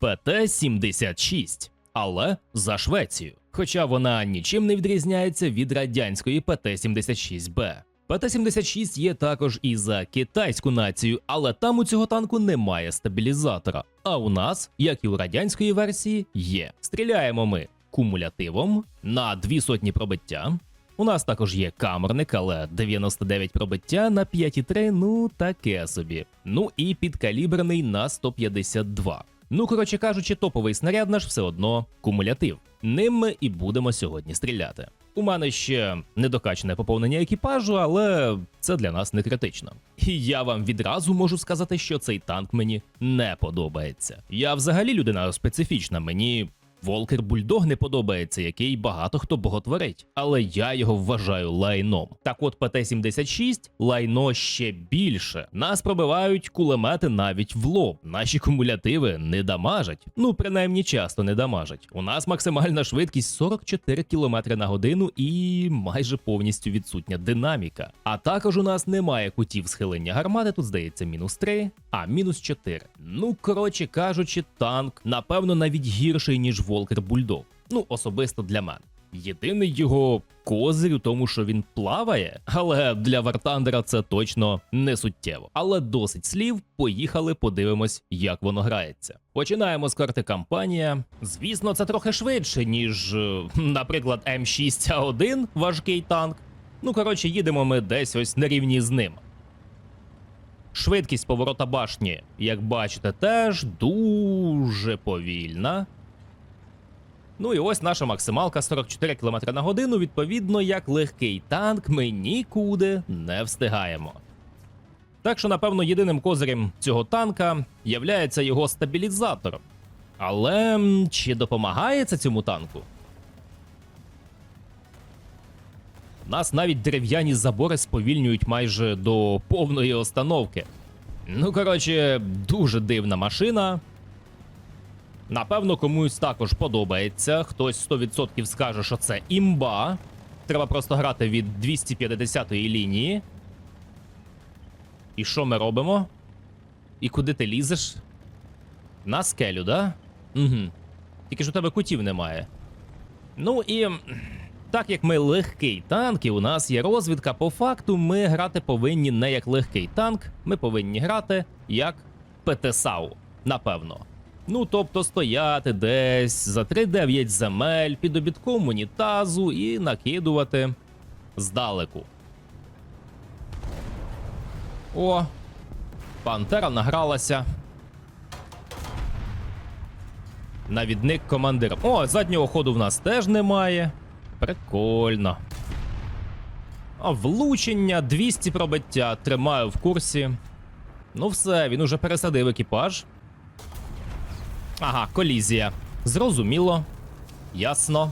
ПТ-76, але за Швецію. Хоча вона нічим не відрізняється від радянської ПТ-76Б. ПТ-76 є також і за китайську націю, але там у цього танку немає стабілізатора. А у нас, як і у радянської версії, є. Стріляємо ми кумулятивом на дві сотні пробиття. У нас також є камерник, але 99 пробиття на 5,3, ну таке собі. Ну і підкаліберний на 152. Ну, коротше кажучи, топовий снаряд наш все одно кумулятив. Ним ми і будемо сьогодні стріляти. У мене ще недокачане поповнення екіпажу, але це для нас не критично. І я вам відразу можу сказати, що цей танк мені не подобається. Я взагалі людина специфічна, мені Волкер Бульдог не подобається, який багато хто боготворить, але я його вважаю лайном. Так от ПТ-76 лайно ще більше. Нас пробивають кулемети навіть в лоб. Наші кумулятиви не дамажать. Ну, принаймні часто не дамажать. У нас максимальна швидкість 44 км на годину і майже повністю відсутня динаміка. А також у нас немає кутів схилення гармати, тут здається мінус 3, а мінус 4. Ну, коротше кажучи, танк, напевно, навіть гірший, ніж Волкер Бульдог. Ну, особисто для мене. Єдиний його козир у тому, що він плаває, але для Вартандера це точно не суттєво. Але досить слів. Поїхали, подивимось, як воно грається. Починаємо з карти кампанія. Звісно, це трохи швидше, ніж, е, наприклад, М6А1, важкий танк. Ну, коротше, їдемо ми десь ось на рівні з ним. Швидкість поворота башні, як бачите, теж дуже повільна. Ну і ось наша максималка 44 км на годину. Відповідно, як легкий танк, ми нікуди не встигаємо. Так що, напевно, єдиним козирем цього танка являється його стабілізатор. Але чи допомагає це цьому танку? Нас навіть дерев'яні забори сповільнюють майже до повної остановки. Ну, коротше, дуже дивна машина. Напевно, комусь також подобається. Хтось 100% скаже, що це імба. Треба просто грати від 250-ї лінії. І що ми робимо? І куди ти лізеш? На скелю, да? Угу. Тільки ж у тебе кутів немає. Ну і так як ми легкий танк, і у нас є розвідка, по факту ми грати повинні не як легкий танк, ми повинні грати як ПТСАУ, напевно. Ну, тобто стояти десь за 3-9 земель під обідком унітазу і накидувати здалеку. О, пантера награлася. Навідник командира. О, заднього ходу в нас теж немає. Прикольно. А влучення 200 пробиття. Тримаю в курсі. Ну все, він уже пересадив екіпаж. Ага, колізія. Зрозуміло. Ясно.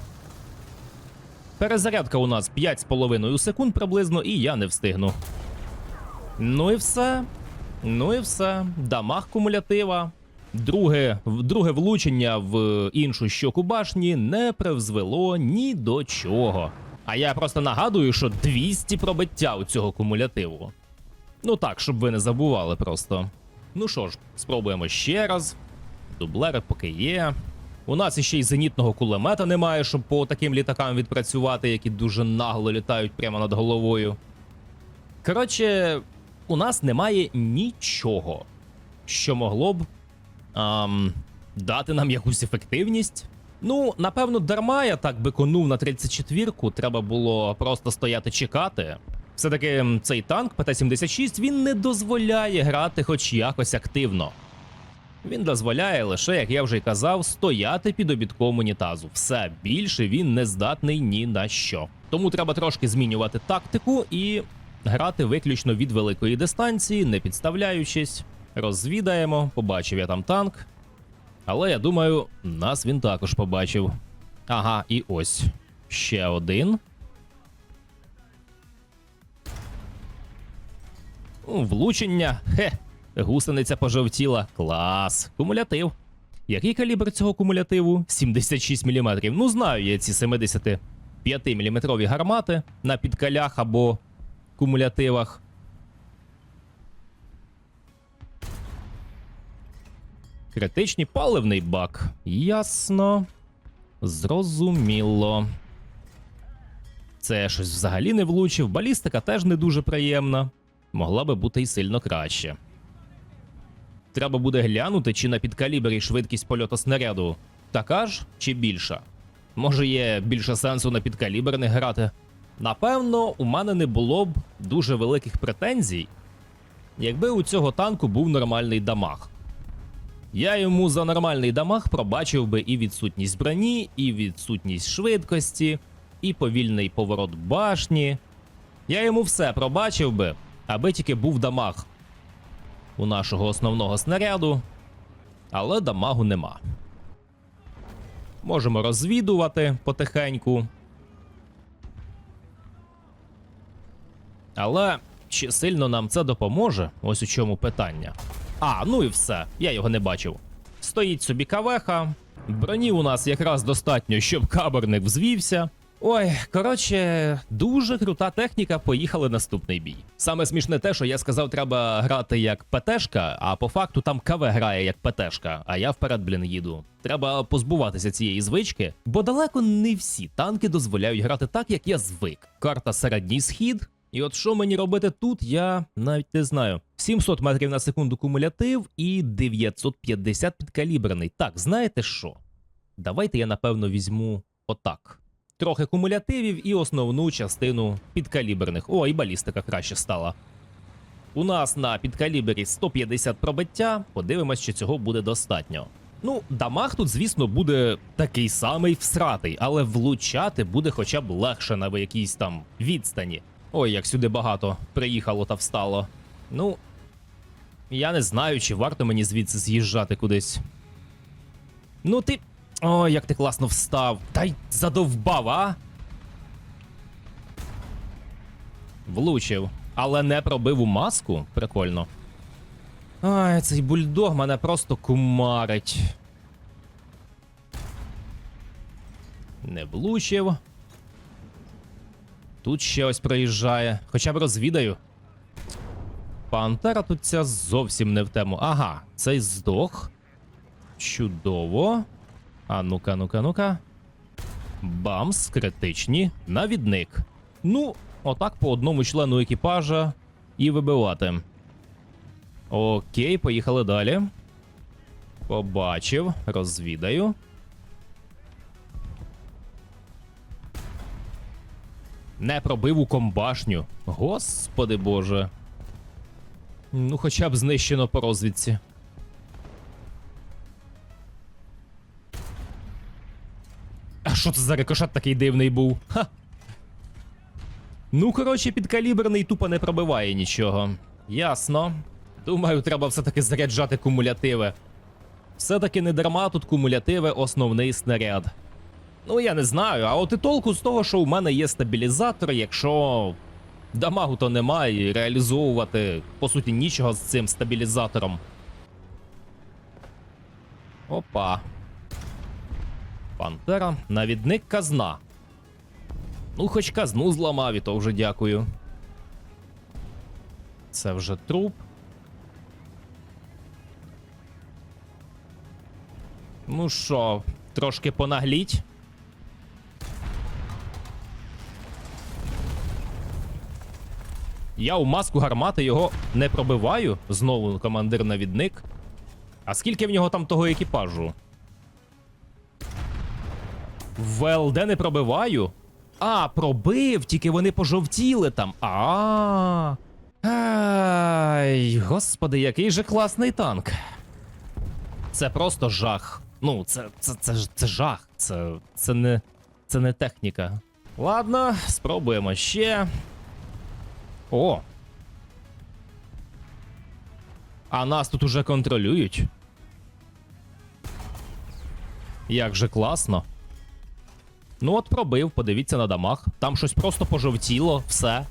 Перезарядка у нас 5,5 секунд приблизно, і я не встигну. Ну і все. Ну і все. Дамаг кумулятива. Друге, друге влучення в іншу щоку башні не призвело ні до чого. А я просто нагадую, що 200 пробиття у цього кумулятиву. Ну так, щоб ви не забували просто. Ну що ж, спробуємо ще раз. Дублери поки є. У нас іще й зенітного кулемета немає, щоб по таким літакам відпрацювати, які дуже нагло літають прямо над головою. Коротше, у нас немає нічого, що могло б ам, дати нам якусь ефективність. Ну, напевно, дарма я так биконув на 34-ку, треба було просто стояти чекати. Все-таки цей танк ПТ-76 він не дозволяє грати хоч якось активно. Він дозволяє лише, як я вже й казав, стояти під обідком унітазу. Все більше він не здатний ні на що. Тому треба трошки змінювати тактику і грати виключно від великої дистанції, не підставляючись. Розвідаємо, побачив я там танк. Але я думаю, нас він також побачив. Ага, і ось ще один. Влучення. Хе. Гусениця пожовтіла. Клас. Кумулятив. Який калібр цього кумулятиву? 76 мм. Ну, знаю я ці 75 мм гармати на підкалях або кумулятивах. Критичний паливний бак. Ясно. Зрозуміло. Це щось взагалі не влучив. Балістика теж не дуже приємна. Могла би бути і сильно краще. Треба буде глянути, чи на підкалібрі швидкість польоту снаряду така ж чи більша. Може, є більше сенсу на підкалібр не грати. Напевно, у мене не було б дуже великих претензій, якби у цього танку був нормальний дамаг. Я йому за нормальний дамаг пробачив би і відсутність броні, і відсутність швидкості, і повільний поворот башні. Я йому все пробачив би, аби тільки був дамаг у нашого основного снаряду, але дамагу нема. Можемо розвідувати потихеньку. Але чи сильно нам це допоможе? Ось у чому питання. А, ну і все, я його не бачив. Стоїть собі кавеха. Броні у нас якраз достатньо, щоб каберник взвівся. Ой, коротше, дуже крута техніка. Поїхали наступний бій. Саме смішне те, що я сказав, треба грати як ПТшка, а по факту там КВ грає як ПТшка, а я вперед, блін, їду. Треба позбуватися цієї звички, бо далеко не всі танки дозволяють грати так, як я звик. Карта середній схід. І от що мені робити тут, я навіть не знаю. 700 метрів на секунду кумулятив і 950 підкалібрений. Так, знаєте що? Давайте я напевно візьму отак. Трохи кумулятивів і основну частину підкаліберних. О, і балістика краще стала. У нас на підкалібері 150 пробиття. Подивимось, чи цього буде достатньо. Ну, дамаг тут, звісно, буде такий самий всратий, але влучати буде хоча б легше на якійсь там відстані. Ой, як сюди багато приїхало та встало. Ну, я не знаю, чи варто мені звідси з'їжджати кудись. Ну ти. Ой, як ти класно встав. Та задовбав, а? Влучив, але не пробив у маску. Прикольно. Ай, цей бульдог мене просто кумарить. Не влучив. Тут ще ось проїжджає. Хоча б розвідаю. Пантера тут ця зовсім не в тему. Ага, цей здох. Чудово. А ну-ка, ну-ка, ну-ка. Бамс, критичні. Навідник. Ну, отак по одному члену екіпажа і вибивати. Окей, поїхали далі. Побачив, розвідаю. Не пробив у комбашню. Господи боже. Ну, хоча б знищено по розвідці. Що це за рикошет такий дивний був? Ха. Ну, коротше, підкаліберний тупо не пробиває нічого. Ясно. Думаю, треба все-таки заряджати кумулятиви. Все-таки не дарма тут кумулятиви основний снаряд. Ну, я не знаю, а от і толку з того, що у мене є стабілізатор, якщо дамагу то немає, реалізовувати, по суті, нічого з цим стабілізатором. Опа. Пантера, навідник казна. Ну, хоч казну зламав, і то вже дякую. Це вже труп. Ну що, трошки понагліть. Я у маску гармати його не пробиваю. Знову командир навідник. А скільки в нього там того екіпажу? В ВЛД не пробиваю. А, пробив, тільки вони пожовтіли там. А. Ай, господи, який же класний танк. Це просто жах. Ну, це це, це, це жах. Це, це, не, це не техніка. Ладно, спробуємо ще. О. А нас тут уже контролюють. Як же класно. Ну от пробив, подивіться на дамаг. Там щось просто пожовтіло, все.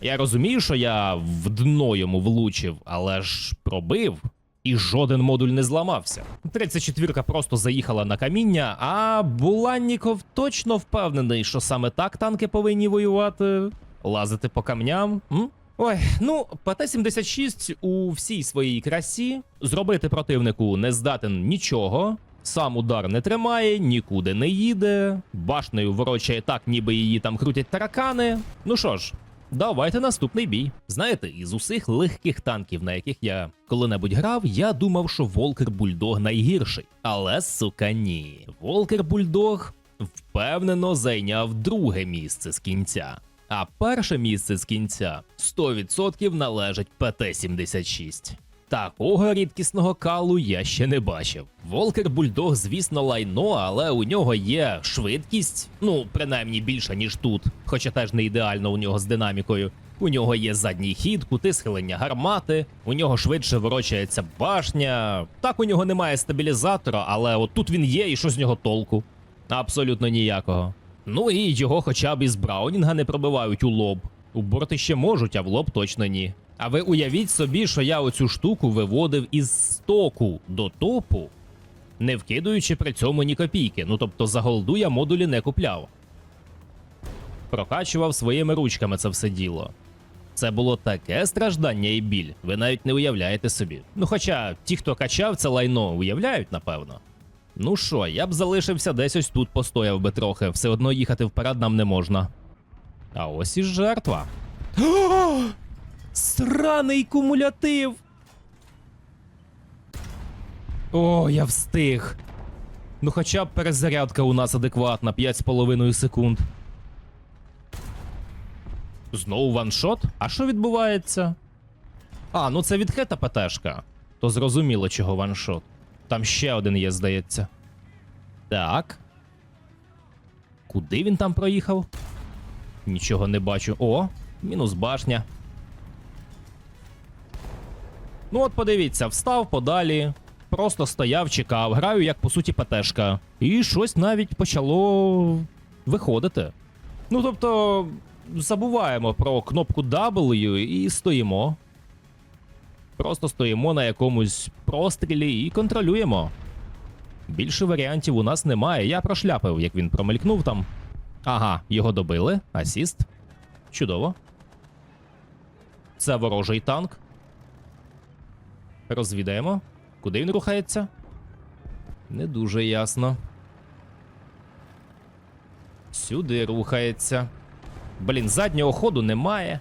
Я розумію, що я в дно йому влучив, але ж пробив. І жоден модуль не зламався. 34-ка просто заїхала на каміння, а Буланніков точно впевнений, що саме так танки повинні воювати. Лазити по камням. М? Ой, ну, ПТ-76 у всій своїй красі зробити противнику не здатен нічого. Сам удар не тримає, нікуди не їде. Башнею ворочає так, ніби її там крутять таракани. Ну що ж, давайте наступний бій. Знаєте, із усіх легких танків, на яких я коли-небудь грав, я думав, що Волкер Бульдог найгірший. Але сука, ні. Волкер Бульдог впевнено зайняв друге місце з кінця. А перше місце з кінця 100% належить ПТ-76. Такого рідкісного калу я ще не бачив. Волкер Бульдог, звісно, лайно, але у нього є швидкість, ну принаймні більша, ніж тут, хоча теж не ідеально у нього з динамікою. У нього є задній хід, кути схилення гармати, у нього швидше ворочається башня. Так у нього немає стабілізатора, але от тут він є, і що з нього толку? Абсолютно ніякого. Ну і його хоча б із Браунінга не пробивають у лоб. У борти ще можуть, а в лоб точно ні. А ви уявіть собі, що я оцю штуку виводив із стоку до топу, не вкидуючи при цьому ні копійки. Ну тобто за голду я модулі не купляв. Прокачував своїми ручками це все діло. Це було таке страждання і біль, ви навіть не уявляєте собі. Ну хоча ті, хто качав це лайно, уявляють, напевно. Ну що, я б залишився десь ось тут, постояв би трохи, все одно їхати вперед нам не можна. А ось і жертва. Сраний кумулятив. О, я встиг. Ну хоча б перезарядка у нас адекватна, 5,5 секунд. Знову ваншот? А що відбувається? А, ну це відкрита ПТшка. То зрозуміло, чого ваншот. Там ще один є, здається. Так. Куди він там проїхав? Нічого не бачу. О, мінус башня. Ну от подивіться, встав подалі. Просто стояв, чекав, граю як по суті ПТшка. І щось навіть почало виходити. Ну тобто, забуваємо про кнопку W і стоїмо. Просто стоїмо на якомусь прострілі і контролюємо. Більше варіантів у нас немає. Я прошляпив, як він промелькнув там. Ага, його добили. Асіст. Чудово. Це ворожий танк. Розвідаємо. Куди він рухається? Не дуже ясно. Сюди рухається. Блін, заднього ходу немає.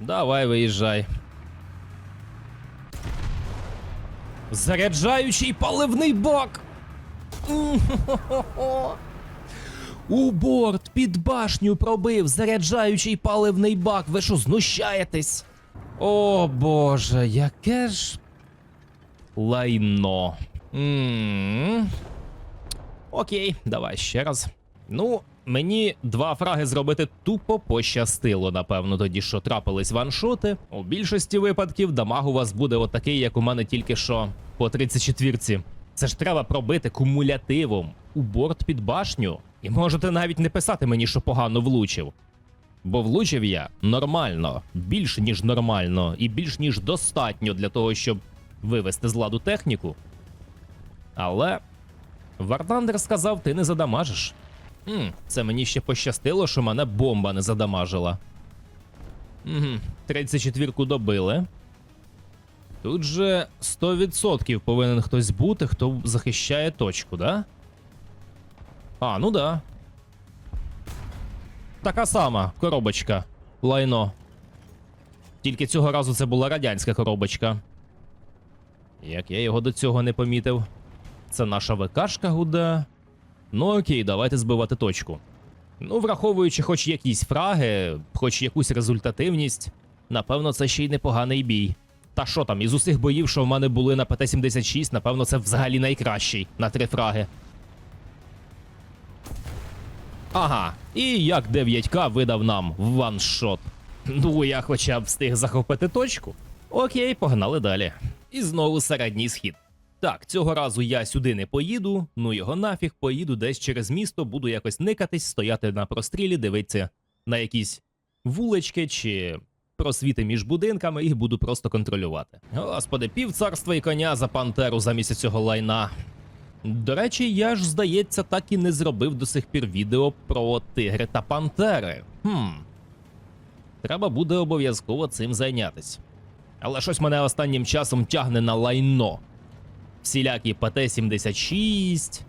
Давай, виїжджай. Заряджаючий паливний бак. У борт під башню пробив заряджаючий паливний бак. Ви що, знущаєтесь? О боже, яке ж лайно. м Окей, давай ще раз. Ну, мені два фраги зробити тупо пощастило, напевно, тоді що трапились ваншоти. У більшості випадків дамаг у вас буде отакий, як у мене тільки що по 34-ці. Це ж треба пробити кумулятивом у борт під башню. І можете навіть не писати мені, що погано влучив. Бо влучив я нормально, більш ніж нормально, і більш ніж достатньо для того, щоб вивести з ладу техніку. Але Вардандер сказав, ти не задамажиш. Хм, це мені ще пощастило, що мене бомба не задамажила. Угу, 34-ку добили. Тут же 100% повинен хтось бути, хто захищає точку, да? А, ну да. Така сама коробочка. Лайно. Тільки цього разу це була радянська коробочка. Як я його до цього не помітив. Це наша ВКшка гуде. Ну окей, давайте збивати точку. Ну, враховуючи хоч якісь фраги, хоч якусь результативність, напевно, це ще й непоганий бій. Та що там, із усіх боїв, що в мене були на ПТ-76, напевно, це взагалі найкращий на три фраги. Ага, і як 9К видав нам ваншот. Ну, я хоча б встиг захопити точку. Окей, погнали далі. І знову середній схід. Так, цього разу я сюди не поїду, ну його нафіг, поїду десь через місто, буду якось никатись, стояти на прострілі, дивитися на якісь вулички чи просвіти між будинками і буду просто контролювати. Господи, пів царства і коня за пантеру замість цього лайна. До речі, я ж, здається, так і не зробив до сих пір відео про тигри та пантери. Хм. Треба буде обов'язково цим зайнятися. Але щось мене останнім часом тягне на лайно. Всілякі ПТ-76,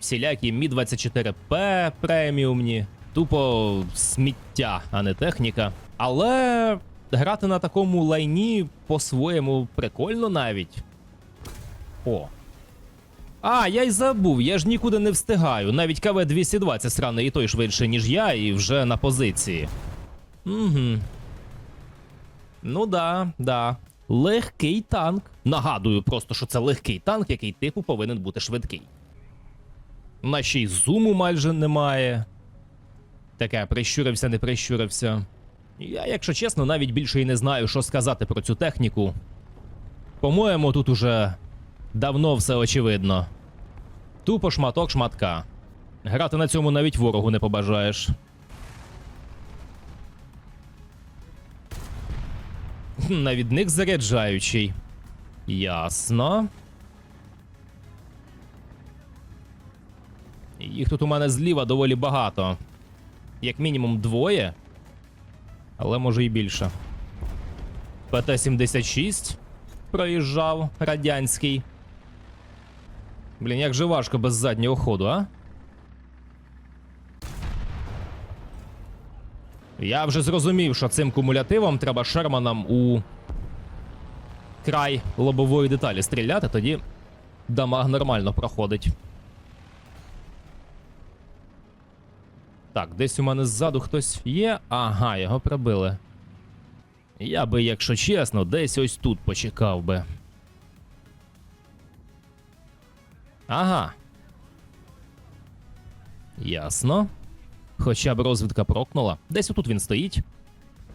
всілякі Мі-24П преміумні, тупо сміття, а не техніка. Але грати на такому лайні по-своєму прикольно навіть. О. А, я й забув, я ж нікуди не встигаю. Навіть КВ-202 це сраний і той швидше, ніж я, і вже на позиції. Угу. Ну да, да. Легкий танк. Нагадую просто, що це легкий танк, який типу повинен бути швидкий. На ще й зуму майже немає. Таке, прищурився, не прищурився. Я, якщо чесно, навіть більше і не знаю, що сказати про цю техніку. По-моєму, тут уже давно все очевидно. Тупо шматок шматка. Грати на цьому навіть ворогу не побажаєш. Навідник заряджаючий. Ясно. Їх тут у мене зліва доволі багато. Як мінімум двоє. Але може і більше. ПТ-76 проїжджав радянський. Блін, як же важко без заднього ходу, а? Я вже зрозумів, що цим кумулятивом треба Шерманом у край лобової деталі стріляти, тоді дамаг нормально проходить. Так, десь у мене ззаду хтось є. Ага, його прибили. Я би, якщо чесно, десь ось тут почекав би. Ага. Ясно. Хоча б розвідка прокнула. Десь отут він стоїть.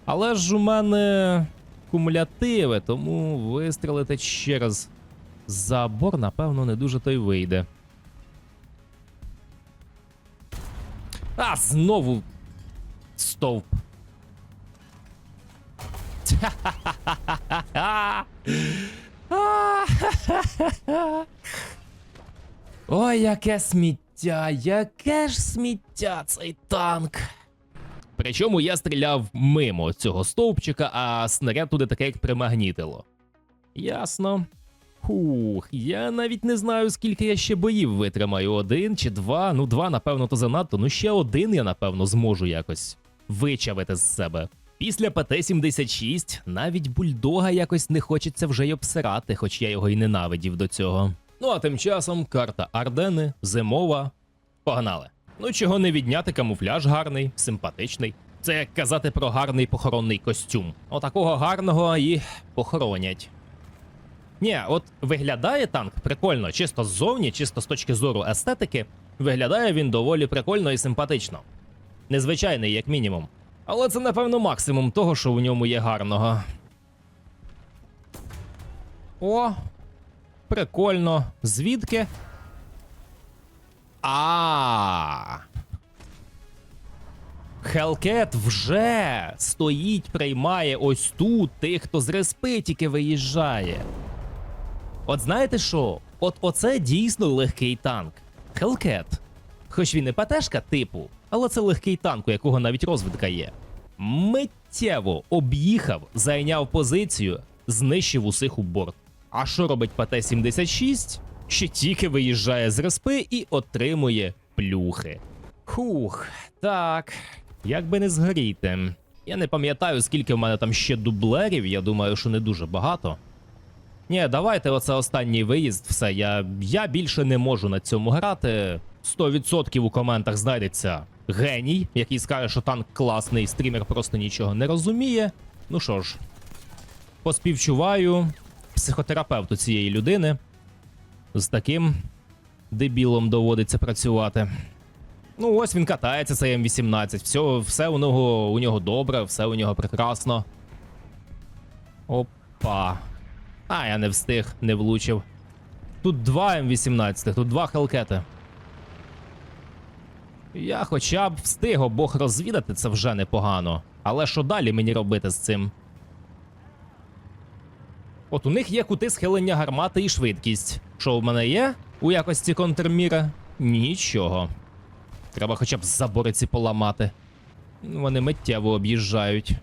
Але ж у мене кумулятиви, тому вистрілити через забор, напевно, не дуже то й вийде. А, знову стовп. Ой, яке сміття, яке ж сміття цей танк. Причому я стріляв мимо цього стовпчика, а снаряд туди таке як примагнітило. Ясно. Хух, я навіть не знаю, скільки я ще боїв витримаю. Один чи два. Ну, два, напевно, то занадто. Ну ще один я, напевно, зможу якось вичавити з себе. Після ПТ-76 навіть бульдога якось не хочеться вже й обсирати, хоч я його й ненавидів до цього. Ну а тим часом карта Ардени, зимова. Погнали. Ну чого не відняти, камуфляж гарний, симпатичний. Це як казати про гарний похоронний костюм. Отакого гарного і похоронять. Ні, от виглядає танк прикольно, чисто ззовні, чисто з точки зору естетики, виглядає він доволі прикольно і симпатично. Незвичайний, як мінімум. Але це, напевно, максимум того, що в ньому є гарного. О, прикольно. Звідки? А. Хелкет вже стоїть, приймає ось тут тих, хто з респи тільки виїжджає. От знаєте що? От оце дійсно легкий танк. Хелкет. Хоч він і патешка типу, але це легкий танк, у якого навіть розвідка є. Миттєво об'їхав, зайняв позицію, знищив усіх у борт. А що робить ПТ-76? Ще тільки виїжджає з респи і отримує плюхи. Хух, так. Як би не згоріти. Я не пам'ятаю, скільки в мене там ще дублерів, я думаю, що не дуже багато. Ні, давайте оце останній виїзд, все. Я, я більше не можу на цьому грати. 100% у коментах знайдеться геній, який скаже, що танк класний, стрімер просто нічого не розуміє. Ну що ж, поспівчуваю психотерапевту цієї людини. З таким дебілом доводиться працювати. Ну, ось він катається, цей М18. Все, все у нього, у нього добре, все у нього прекрасно. Опа. А, я не встиг, не влучив. Тут два М18, тут два хелкети. Я хоча б встиг обох розвідати, це вже непогано. Але що далі мені робити з цим? От у них є кути схилення гармати і швидкість. Що в мене є? у якості контрміра? Нічого. Треба хоча б забори ці поламати. Вони миттєво об'їжджають.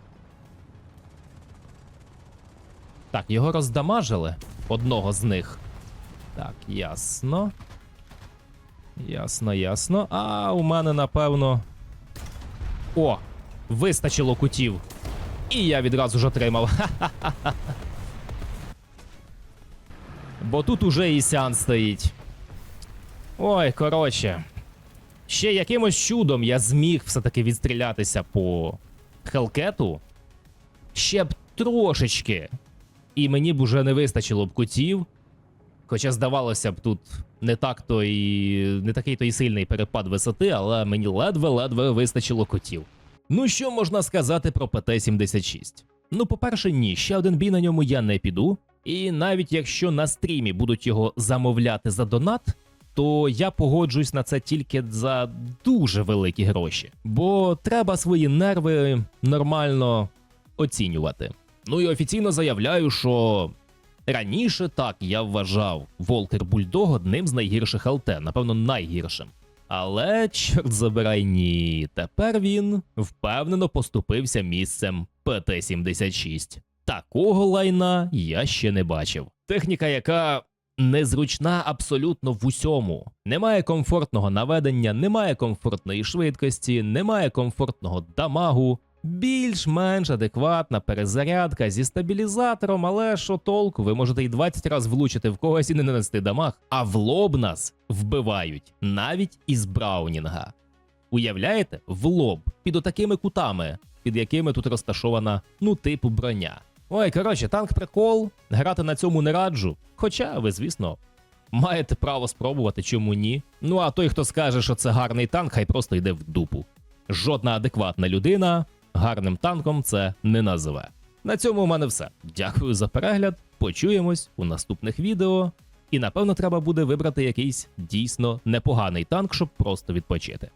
Так, його роздамажили. Одного з них. Так, ясно. Ясно, ясно. А у мене, напевно. О! Вистачило кутів. І я відразу ж отримав. Ха-ха-ха. Бо тут уже і сян стоїть. Ой, коротше. Ще якимось чудом я зміг все-таки відстрілятися по Хелкету. Ще б трошечки. І мені б уже не вистачило б кутів. Хоча, здавалося б, тут не так то і не такий то і сильний перепад висоти, але мені ледве-ледве вистачило кутів. Ну що можна сказати про ПТ-76? Ну, по-перше, ні, ще один бій на ньому я не піду. І навіть якщо на стрімі будуть його замовляти за донат, то я погоджуюсь на це тільки за дуже великі гроші. Бо треба свої нерви нормально оцінювати. Ну і офіційно заявляю, що раніше так я вважав Волкер Бульдог одним з найгірших ЛТ, напевно, найгіршим. Але, чорт забирай, ні. Тепер він впевнено поступився місцем ПТ-76. Такого лайна я ще не бачив. Техніка, яка незручна абсолютно в усьому. Немає комфортного наведення, немає комфортної швидкості, немає комфортного дамагу. Більш-менш адекватна перезарядка зі стабілізатором, але що толку, ви можете і 20 разів влучити в когось і не нанести дамаг, а в лоб нас вбивають навіть із Браунінга. Уявляєте, в лоб під отакими кутами, під якими тут розташована, ну, типу броня. Ой, коротше, танк прикол, грати на цьому не раджу. Хоча ви, звісно, маєте право спробувати, чому ні. Ну а той, хто скаже, що це гарний танк, хай просто йде в дупу. Жодна адекватна людина гарним танком це не називе. На цьому у мене все. Дякую за перегляд. Почуємось у наступних відео. І напевно треба буде вибрати якийсь дійсно непоганий танк, щоб просто відпочити.